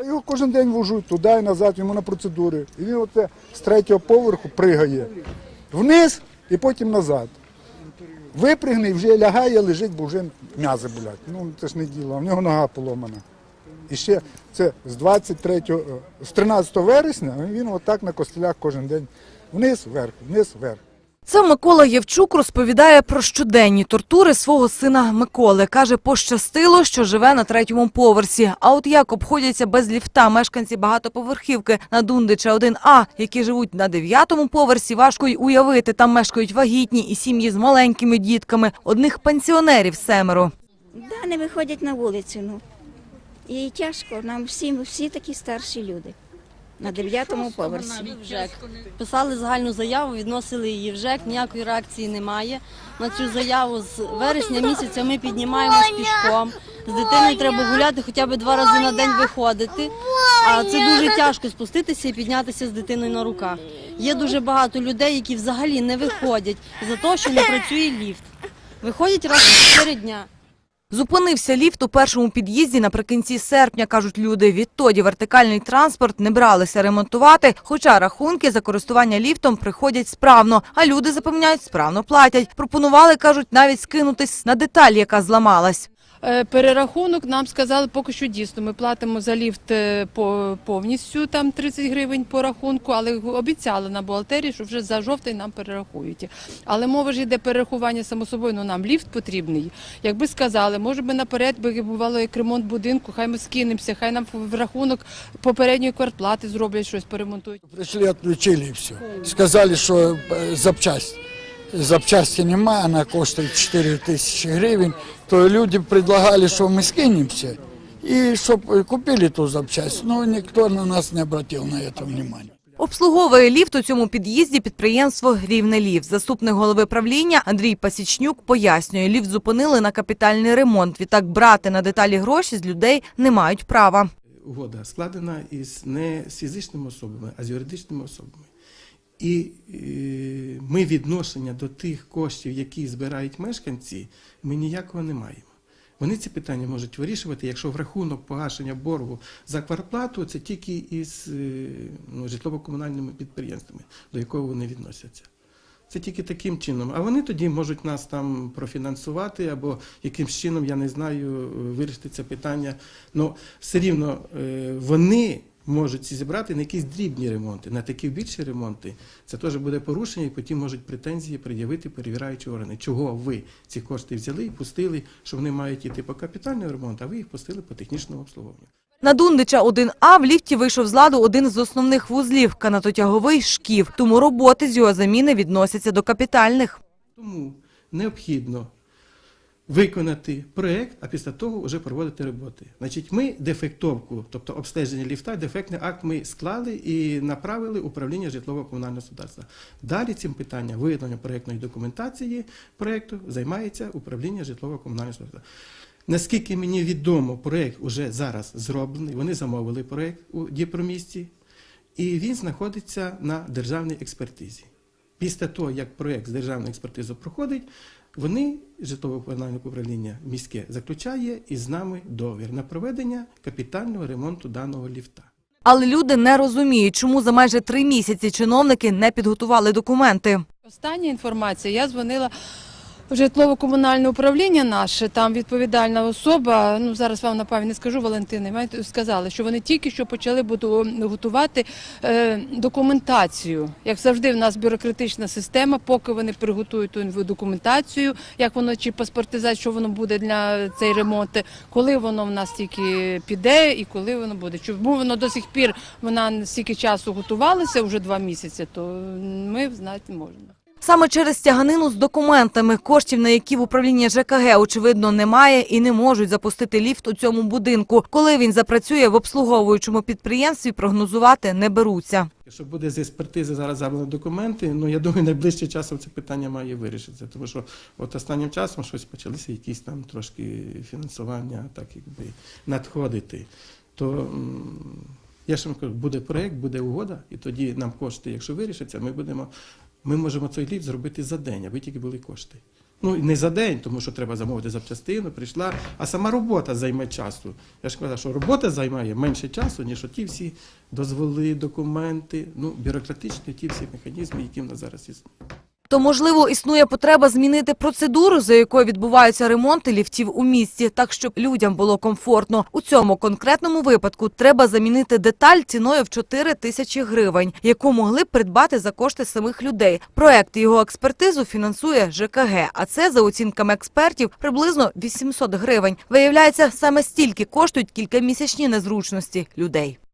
Я його кожен день вожу туди і назад, йому на процедури. І він оце з третього поверху пригає вниз і потім назад. Випригне і вже лягає, лежить, бо вже м'язи болять. Ну це ж не діло, в нього нога поломана. І ще це з 23, е, з 13 вересня він отак на костелях кожен день вниз, вверх, вниз, вверх. Це Микола Євчук розповідає про щоденні тортури свого сина Миколи. Каже, пощастило, що живе на третьому поверсі. А от як обходяться без ліфта мешканці багатоповерхівки на Дундича 1А, які живуть на дев'ятому поверсі, важко й уявити. Там мешкають вагітні і сім'ї з маленькими дітками. Одних пенсіонерів семеро. Да, не виходять на вулицю. Ну. І тяжко, нам всім, всі такі старші люди. На дев'ятому поверсі. в ЖЕК. Писали загальну заяву, відносили її в ЖЕК, ніякої реакції немає. На цю заяву з вересня місяця ми піднімаємось пішком. З дитиною треба гуляти хоча б два рази на день виходити. А це дуже тяжко спуститися і піднятися з дитиною на руках. Є дуже багато людей, які взагалі не виходять за те, що не працює ліфт. Виходять раз в 4 дня. Зупинився ліфт у першому під'їзді наприкінці серпня, кажуть люди. Відтоді вертикальний транспорт не бралися ремонтувати, хоча рахунки за користування ліфтом приходять справно, а люди запевняють, справно платять. Пропонували, кажуть, навіть скинутись на деталь, яка зламалась. Е, Перерахунок нам сказали поки що дійсно. Ми платимо за ліфт е, по повністю там 30 гривень по рахунку, але обіцяли на бухгалтерії, що вже за жовтий нам перерахують. Але мова ж йде перерахування само собою. Ну нам ліфт потрібний. Якби сказали, може би наперед би бувало як ремонт будинку, хай ми скинемося, хай нам в рахунок попередньої квартплати зроблять щось, поремонтують. Пришли, отключили и все. Сказали, что э, запчасть Запчасти нема, она коштует 4 тысячи гривен. То люди предлагали, что мы скинемся. И чтобы купили ту запчасть. Но никто на нас не обратил на это внимания. Обслуговує ліфт у цьому під'їзді підприємство «Рівне ліфт». Заступник голови правління Андрій Пасічнюк пояснює, ліфт зупинили на капітальний ремонт. Відтак брати на деталі гроші з людей не мають права. угода складена із не з фізичними особами, а з юридичними особами. І е, ми відношення до тих коштів, які збирають мешканці, ми ніякого не маємо. Вони ці питання можуть вирішувати, якщо в рахунок погашення боргу за квартплату, це тільки із е, ну, житлово-комунальними підприємствами, до якого вони відносяться. Це тільки таким чином. А вони тоді можуть нас там профінансувати або якимсь чином, я не знаю, е, вирішити це питання. Ну, все рівно вони можуть зібрати на якісь дрібні ремонти, на такі більші ремонти. Це теж буде порушення, і потім можуть претензії пред'явити перевіряючі органи. Чого ви ці кошти взяли і пустили, що вони мають йти по капітальному ремонту, а ви їх пустили по технічному обслуговуванню. На Дундича 1А в ліфті вийшов з ладу один з основних вузлів – канатотяговий шків. Тому роботи з його заміни відносяться до капітальних. Тому необхідно виконати проєкт, а після того вже проводити роботи. Значить, ми дефектовку, тобто обстеження ліфта, дефектний акт ми склали і направили управління житлово-комунального господарства. Далі цим питанням виготовлення проєктної документації проєкту займається управління житлово-комунального господарства. Наскільки мені відомо, проєкт уже зараз зроблений. Вони замовили проєкт у Діпромісті, і він знаходиться на державній експертизі. Після того, як проєкт з державної експертизи проходить, вони, житлово-комунальне управління міське, заключає із нами договір на проведення капітального ремонту даного ліфта. Але люди не розуміють, чому за майже три місяці чиновники не підготували документи. Остання інформація. Я дзвонила житлово-комунальне управління наше, там відповідальна особа, ну зараз вам напевно не скажу, Валентина, маєте- сказали, що вони тільки що почали готувати е, документацію. Як завжди, в нас бюрократична система, поки вони приготують ту документацію, як воно чи паспортизація, що воно буде для цей ремонт, коли воно в нас тільки піде і коли воно буде. Чому воно до сих пір вона стільки часу готувалася, вже два місяці, то ми знати можемо. Саме через тяганину з документами, коштів на які в управлінні ЖКГ, очевидно, немає і не можуть запустити ліфт у цьому будинку. Коли він запрацює в обслуговуючому підприємстві, прогнозувати не беруться. Якщо буде з експертизи зараз забрано документи, ну я думаю, найближчим часом це питання має вирішитися. Тому що от останнім часом щось почалися якісь там трошки фінансування, так якби надходити. То я ж вам кажу, буде проєкт, буде угода, і тоді нам кошти, якщо вирішаться, ми будемо. Ми можемо цей ліфт зробити за день, аби тільки були кошти. Ну не за день, тому що треба замовити запчастину, прийшла, а сама робота займе часу. Я ж казав, що робота займає менше часу, ніж ті всі дозволи, документи, ну, бюрократичні ті всі механізми, які в нас зараз існують. То, можливо, існує потреба змінити процедуру, за якою відбуваються ремонти ліфтів у місті, так щоб людям було комфортно. У цьому конкретному випадку треба замінити деталь ціною в 4 тисячі гривень, яку могли б придбати за кошти самих людей. Проект його експертизу фінансує ЖКГ, а це, за оцінками експертів, приблизно 800 гривень. Виявляється, саме стільки коштують кількамісячні незручності людей.